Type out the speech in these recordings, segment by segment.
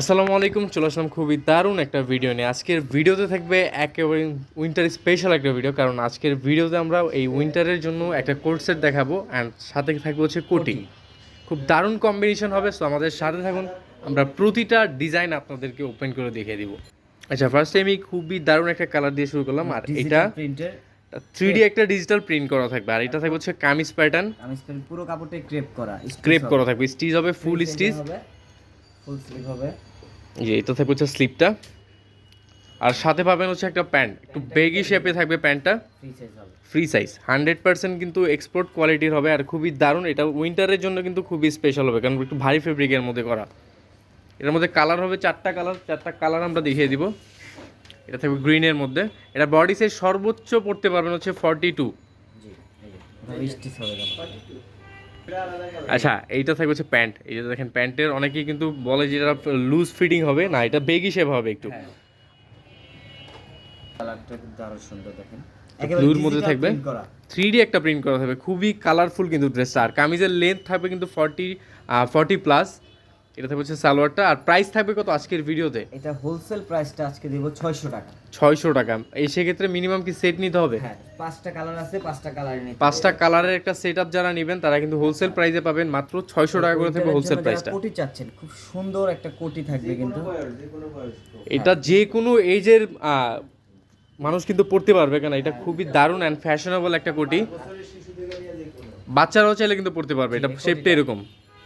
আসসালামু আলাইকুম চলে আসলাম খুবই দারুণ একটা ভিডিও নিয়ে। আজকের ভিডিওতে থাকবে একেবারে উইন্টার স্পেশাল একটা ভিডিও কারণ আজকের ভিডিওতে আমরা এই উইন্টারের জন্য একটা কোট সেট দেখাবো অ্যান্ড সাথে থাকবে হচ্ছে কোটি খুব দারুণ কম্বিনেশন হবে সো আমাদের সাথে থাকুন আমরা প্রতিটা ডিজাইন আপনাদেরকে ওপেন করে দেখিয়ে দিব। আচ্ছা ফার্স্ট আমি খুবই দারুণ একটা কালার দিয়ে শুরু করলাম আর এটা থ্রি ডি একটা ডিজিটাল প্রিন্ট করা থাকবে আর এটা থাকবে হচ্ছে কামিজ প্যাটার্ন পুরো কাপড়টাই ক্রেপ করা ক্রেপ করা থাকবে স্টিচ হবে ফুল স্টিচ ফুল স্লিভ হবে। যে এটা থাকবে হচ্ছে স্লিপটা। আর সাথে পাবেন হচ্ছে একটা প্যান্ট। একটু বেগি শেপে থাকবে প্যান্টটা। Free size free size hundred percent কিন্তু এক্সপোর্ট কোয়ালিটির হবে আর খুবই দারুণ। এটা উইন্টারের জন্য কিন্তু খুবই স্পেশাল হবে কারণ একটু ভারী ফেব্রিকের মধ্যে করা। এটার মধ্যে কালার হবে চারটা কালার চারটা কালার আমরা দেখিয়ে দিব। এটা থাকবে গ্রিনের মধ্যে। এটা বডি সাইজ সর্বোচ্চ পড়তে পারবেন হচ্ছে ফর্টি টু জি আচ্ছা এইটা থাকবে হচ্ছে প্যান্ট। এই যে দেখেন প্যান্টের অনেকেই কিন্তু বলে যে এটা লুজ ফিটিং হবে না এটা বেগি শেপ হবে একটু। হ্যাঁ। কালারটা কিন্তু সুন্দর দেখেন। ব্লুর মধ্যে digital থাকবে? থ্রি ডি একটা প্রিন্ট করা থাকবে খুবই কালারফুল কিন্তু ড্রেসটা আর কামিজের লেন্থ থাকবে কিন্তু ফর্টি ফর্টি প্লাস এটা থাকবে হচ্ছে সালোয়ারটা। আর প্রাইস থাকবে কত আজকের ভিডিওতে? এটা হোলসেল প্রাইসটা আজকে দেব 600 টাকা। ছয়শো টাকা। এই সেক্ষেত্রে মিনিমাম কি সেট নিতে হবে? হ্যাঁ পাঁচটা কালার আছে পাঁচটা কালার নিতে পাঁচটা কালারের একটা সেট আপ যারা নেবেন তারা কিন্তু হোলসেল প্রাইসে পাবেন মাত্র ছয়শো টাকা করে থাকবে হোলসেল প্রাইসটা কোটি চাচ্ছেন খুব সুন্দর একটা কোটি থাকবে কিন্তু। এটা যে কোনো এজের মানুষ কিন্তু পড়তে পারবে কেন? এটা খুবই দারুণ অ্যান্ড ফ্যাশনেবল একটা কোটি। বাচ্চারাও চাইলে কিন্তু পড়তে পারবে এটা শেপটা এরকম।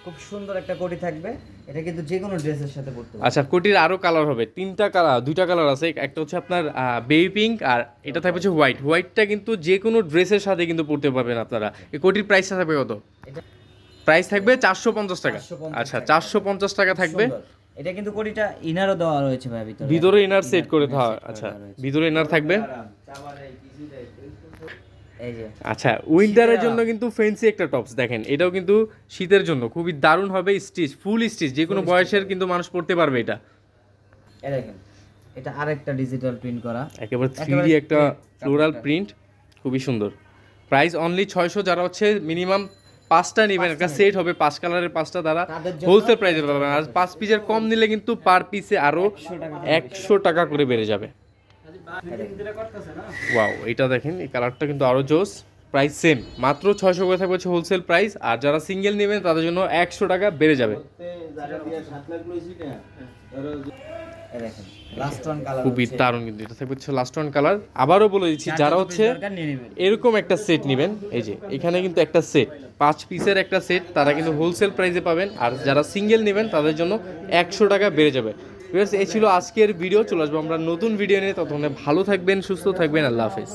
খুব সুন্দর একটা কোটি থাকবে। এটা কিন্তু যে কোনো ড্রেসের সাথে পরতে আচ্ছা কোটির আরও কালার হবে। তিনটা কালার দুইটা কালার আছে। একটা হচ্ছে আপনার বেবি পিঙ্ক আর এটা থাকবে হচ্ছে হোয়াইট হোয়াইটটা কিন্তু যে কোনো ড্রেসের সাথে কিন্তু পড়তে পারবেন আপনারা। এই কোটির প্রাইসটা থাকবে কত? এটা প্রাইস থাকবে চারশো পঞ্চাশ টাকা। আচ্ছা চারশো পঞ্চাশ টাকা থাকবে। এটা কিন্তু কোটিটা ইনারও দেওয়া রয়েছে ভাই ভিতরে। ভিতরে ইনার সেট করে দেওয়া আচ্ছা ভিতরে ইনার থাকবে। আচ্ছা উইন্টারের জন্য কিন্তু ফেন্সি একটা টপস দেখেন এটাও কিন্তু শীতের জন্য খুবই দারুণ হবে স্টিচ ফুল স্টিচ যে কোনো বয়সের কিন্তু মানুষ পড়তে পারবে এটা। দেখেন এটা আরেকটা ডিজিটাল প্রিন্ট করা। একেবারে থ্রি একটা ফ্লোরাল প্রিন্ট খুবই সুন্দর। প্রাইস অনলি ছয়শো যারা হচ্ছে মিনিমাম পাঁচটা নেবেন একটা সেট হবে পাঁচ কালারের পাঁচটা তারা জন্য হোলসেল প্রাইসে পাবেন। আর পাঁচ পিসের কম নিলে কিন্তু পার পিসে আরও একশো টাকা করে বেড়ে যাবে। ওয়াও এটা দেখেন এই কালারটা কিন্তু আরও জোস। প্রাইস সেম মাত্র ছয়শো করে থাকবে হচ্ছে হোলসেল প্রাইস আর যারা সিঙ্গেল নেবেন তাদের জন্য একশো টাকা বেড়ে যাবে। খুবই দারুণ কিন্তু এটা থাকবে হচ্ছে লাস্ট ওয়ান কালার আবারও বলে দিচ্ছি যারা হচ্ছে এরকম একটা সেট নেবেন এই যে এখানে কিন্তু একটা সেট পাঁচ পিসের একটা সেট তারা কিন্তু হোলসেল প্রাইসে পাবেন আর যারা সিঙ্গেল নেবেন তাদের জন্য একশো টাকা বেড়ে যাবে। এই ছিল আজকের ভিডিও চলে আসব আমরা নতুন ভিডিও নিয়ে, ততক্ষণে ভালো থাকবেন, সুস্থ থাকবেন, আল্লাহ হাফেজ।